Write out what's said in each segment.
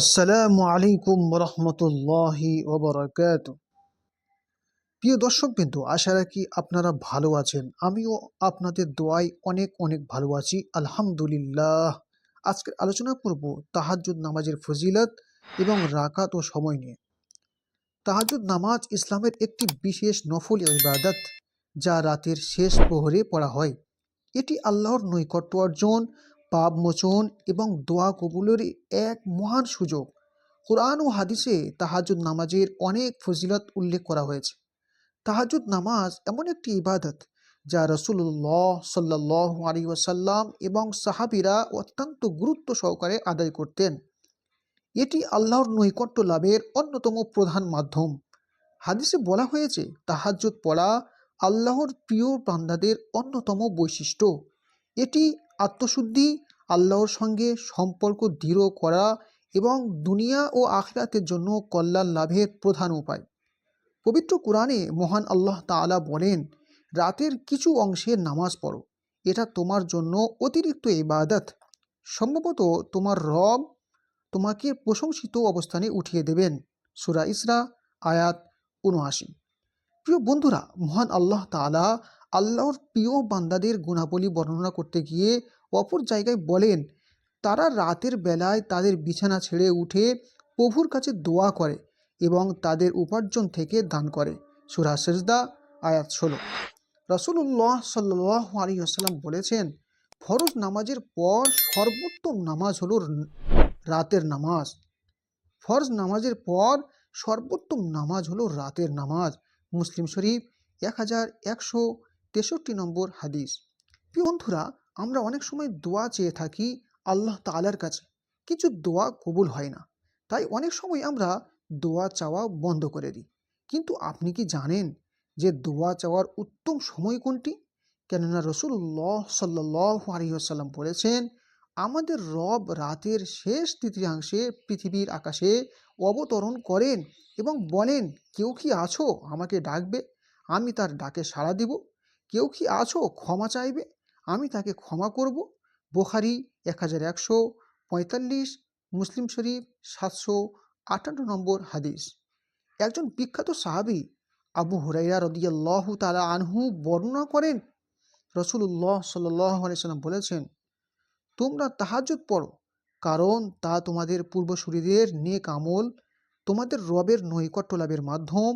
আসসালামু আলাইকুম রহমতুল্লাহি ওবরাকাত। প্রিয় দর্শক বিন্দু আশা রাখি আপনারা ভালো আছেন। আমিও আপনাদের দোয়ায় অনেক অনেক ভালো আছি। আলহামদুলিল্লাহ। আজকের আলোচনা করব তাহাজ্জুদ নামাজের ফজিলত এবং রাকাত ও সময় নিয়ে। তাহাজ্জুদ নামাজ ইসলামের একটি বিশেষ নফল ইবাদত যা রাতের শেষ প্রহরে পড়া হয়। এটি আল্লাহর নৈকট্য অর্জন পাপ মোচন এবং দোয়া কবুলের এক মহান সুযোগ। কোরআন ও হাদিসে তাহাজুদ নামাজের অনেক ফজিলত উল্লেখ করা হয়েছে। তাহাজুদ নামাজ এমন একটি ইবাদত যা রসুল্লাহ সাল্লাহ আলী ওয়াসাল্লাম এবং সাহাবিরা অত্যন্ত গুরুত্ব সহকারে আদায় করতেন। এটি আল্লাহর নৈকট্য লাভের অন্যতম প্রধান মাধ্যম। হাদিসে বলা হয়েছে, তাহাজ্জুদ পড়া আল্লাহর প্রিয় বান্দাদের অন্যতম বৈশিষ্ট্য। এটি আত্মশুদ্ধি, আল্লাহর সঙ্গে সম্পর্ক দৃঢ় করা এবং দুনিয়া ও আখরাতের জন্য কল্যাণ লাভের প্রধান উপায়। পবিত্র কোরআনে মহান আল্লাহ তাআলা বলেন, রাতের কিছু অংশে নামাজ পড়ো। এটা তোমার জন্য অতিরিক্ত ইবাদত। সম্ভবত তোমার রব তোমাকে প্রশংসিত অবস্থানে উঠিয়ে দেবেন। সুরা ইসরা, আয়াত উনআশি প্রিয় বন্ধুরা, মহান আল্লাহ তাআলা আল্লাহর প্রিয় বান্দাদের গুণাবলী বর্ণনা করতে গিয়ে অপর জায়গায় বলেন, তারা রাতের বেলায় তাদের বিছানা ছেড়ে উঠে প্রভুর কাছে দোয়া করে এবং তাদের উপার্জন থেকে দান করে। সুরা সেজদা, আয়াত ষোলো। রসুল্লাহ সাল্লাহ আলী আসাল্লাম বলেছেন, ফরজ নামাজের পর সর্বোত্তম নামাজ হলো রাতের নামাজ। ফরজ নামাজের পর সর্বোত্তম নামাজ হলো রাতের নামাজ। মুসলিম শরীফ এক হাজার একশো তেষট্টি নম্বর হাদিস। বন্ধুরা, আমরা অনেক সময় দোয়া চেয়ে থাকি আল্লাহ তালার কাছে। কিছু দোয়া কবুল হয় না। তাই অনেক সময় আমরা দোয়া চাওয়া বন্ধ করে দিই। কিন্তু আপনি কি জানেন যে দোয়া চাওয়ার উত্তম সময় কোনটি? কেননা রসুল্লাহ সাল্লাহ আলহিহাসাল্লাম বলেছেন, আমাদের রব রাতের শেষ তৃতীয়াংশে পৃথিবীর আকাশে অবতরণ করেন এবং বলেন, কেউ কি আছো? আমাকে ডাকবে। আমি তার ডাকে সাড়া দিব। কেউ কি আছো? ক্ষমা চাইবে? আমি তাকে ক্ষমা করব। বোখারি এক হাজার একশো পঁয়তাল্লিশ, মুসলিম শরীফ সাতশো আটান্ন নম্বর হাদিস। একজন বিখ্যাত সাহাবি আবু হুরাইরা রদিয়াল্লাহু তালা আনহু বর্ণনা করেন রসুল্লাহ সাল্লাহ সাল্লাম বলেছেন, তোমরা তাহাজুদ পড়ো, কারণ তা তোমাদের পূর্বসূরীদের নেক আমল, তোমাদের রবের নৈকট্য লাভের মাধ্যম,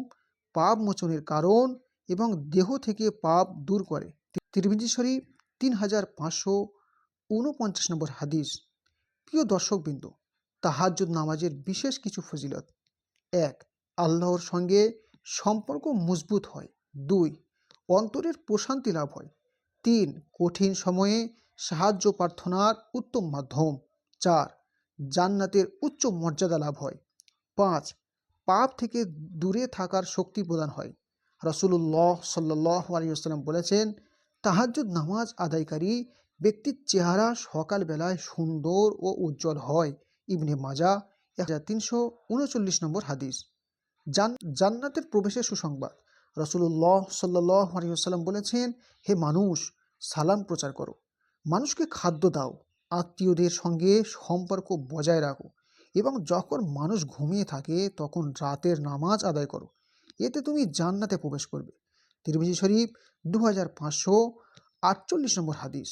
পাপ মোচনের কারণ এবং দেহ থেকে পাপ দূর করে। তিরমিজি শরীফ তিন হাজার পাঁচশো ঊনপঞ্চাশ নম্বর হাদিস। প্রিয় দর্শকবৃন্দ, তাহাজ্জুদ নামাজের বিশেষ কিছু ফজিলত। এক, আল্লাহর সঙ্গে সম্পর্ক মজবুত হয়। দুই, অন্তরের প্রশান্তি লাভ হয়। তিন, কঠিন সময়ে সাহায্য প্রার্থনার উত্তম মাধ্যম। চার, জান্নাতের উচ্চ মর্যাদা লাভ হয়। পাঁচ, পাপ থেকে দূরে থাকার শক্তি প্রদান হয়। রসুল্লাহ সাল্লাহ আলিয়াল্লাম বলেছেন, তাহাজ্জুদ নামাজ আদায়কারী ব্যক্তির চেহারা সকালবেলায় সুন্দর ও উজ্জ্বল হয়। ইবনে মাজা এক হাজার তিনশো উনচল্লিশ নম্বর হাদিস। জান, জান্নাতের প্রবেশের সুসংবাদ। রসুল্লাহ সাল্লাহ আলিয়াল্লাম বলেছেন, হে মানুষ, সালাম প্রচার করো। মানুষকে খাদ্য দাও। আত্মীয়দের সঙ্গে সম্পর্ক বজায় রাখো। এবং যখন মানুষ ঘুমিয়ে থাকে, তখন রাতের নামাজ আদায় করো। এতে তুমি জান্নাতে প্রবেশ করবে। তিরমিজি শরীফ দু হাজার পাঁচশো আটচল্লিশ নম্বর হাদিস।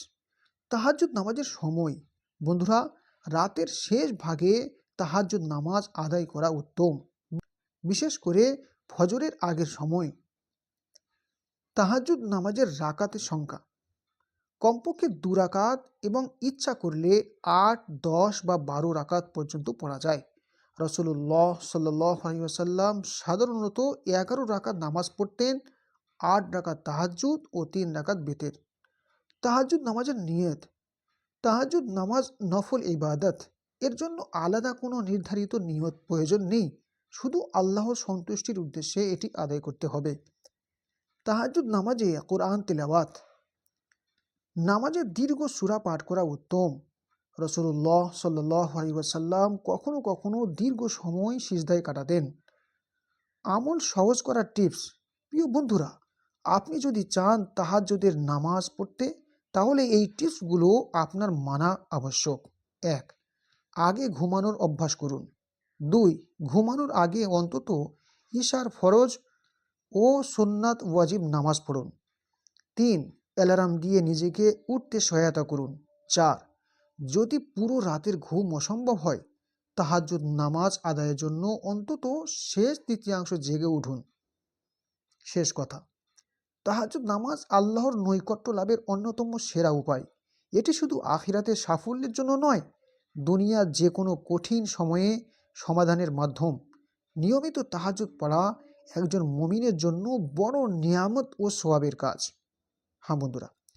তাহাজ্জুদ নামাজের সময়, বন্ধুরা, রাতের শেষ ভাগে তাহাজ্জুদ নামাজ আদায় করা উত্তম। বিশেষ করে ফজরের আগের সময়। তাহাজ্জুদ নামাজের রাকাতের সংখ্যা। কমপক্ষে দু রাকাত এবং ইচ্ছা করলে আট, দশ বা বারো রাকাত পর্যন্ত পড়া যায়। রসুল্লাহ সাল্লাহ আসাল্লাম সাধারণত এগারো রাকাত নামাজ পড়তেন, আট রাকাত তাহাজুদ ও তিন রাকাত বেতের। তাহাজুদ নামাজের নিয়ত তাহাজুদ নামাজ নফল ইবাদত, এর জন্য আলাদা কোনো নির্ধারিত নিয়ত প্রয়োজন নেই, শুধু আল্লাহর সন্তুষ্টির উদ্দেশ্যে এটি আদায় করতে হবে। তাহাজুদ নামাজে কোরআন তেলাওয়াত নামাজে দীর্ঘ সুরা পাঠ করা উত্তম। রসুল্লাহ সাল্লাহ আলিবাসাল্লাম কখনো কখনো দীর্ঘ সময় সিজদায় কাটাতেন। আমল সহজ করার টিপস, প্রিয় বন্ধুরা, আপনি যদি চান তাহাজ্জুদের নামাজ পড়তে, তাহলে এই টিপসগুলো আপনার মানা আবশ্যক। এক, আগে ঘুমানোর অভ্যাস করুন। দুই, ঘুমানোর আগে অন্তত ঈশার ফরজ ও সুন্নাত ওয়াজিব নামাজ পড়ুন। তিন, অ্যালার্ম দিয়ে নিজেকে উঠতে সহায়তা করুন। চার যদি পুরো রাতের ঘুম অসম্ভব হয়, তাহাজ্জুদ নামাজ আদায়ের জন্য অন্তত শেষ তৃতীয়াংশ জেগে উঠুন। শেষ কথা, তাহাজ্জুদ নামাজ আল্লাহর নৈকট্য লাভের অন্যতম সেরা উপায়। এটি শুধু আখিরাতের সাফল্যের জন্য নয়, দুনিয়ার যে কোনো কঠিন সময়ে সমাধানের মাধ্যম। নিয়মিত তাহাজ্জুদ পড়া একজন মমিনের জন্য বড় নিয়ামত ও সোয়াবের কাজ। হ্যাঁ বন্ধুরা